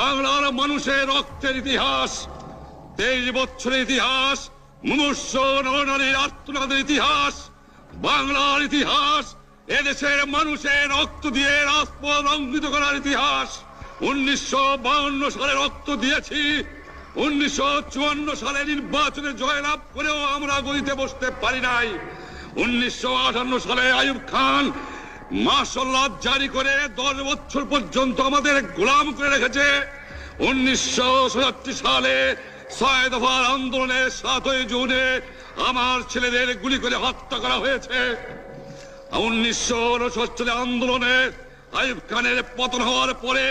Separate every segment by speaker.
Speaker 1: বাংলার মানুষের রক্তের ইতিহাস, তেইশ বছরের ইতিহাস মুমূর্ষ নরনারীর আত্মনাদের ইতিহাস, বাংলার ইতিহাস, এদেশের মানুষের রক্ত দিয়ে রাজপথ অঙ্কিত করার ইতিহাস। উনিশশো সালে রক্ত দিয়েছি, উনিশশো চুয়ান্ন সালে নির্বাচনে জয়লাভ করেও আমরা গদিতে বসতে পারি নাই। উনিশশো আটান্ন সালে আয়ুব খান মার্শাল্লাহ জারি করে দশ বছর পর্যন্ত আমাদের গোলাম করে রেখেছে। উনিশশো সাতাত্তর সালে ছয় দফার আন্দোলনে সাতই জুনে আমার ছেলেদের গুলি করে হত্যা করা হয়েছে। উনিশশো উনসত্তর আন্দোলনে আইব খানের পতন হওয়ার পরে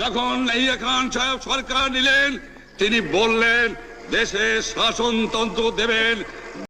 Speaker 1: যখন ইয়া খান সাহেব সরকার নিলেন, তিনি বললেন, দেশে শাসনতন্ত্র দেবেন।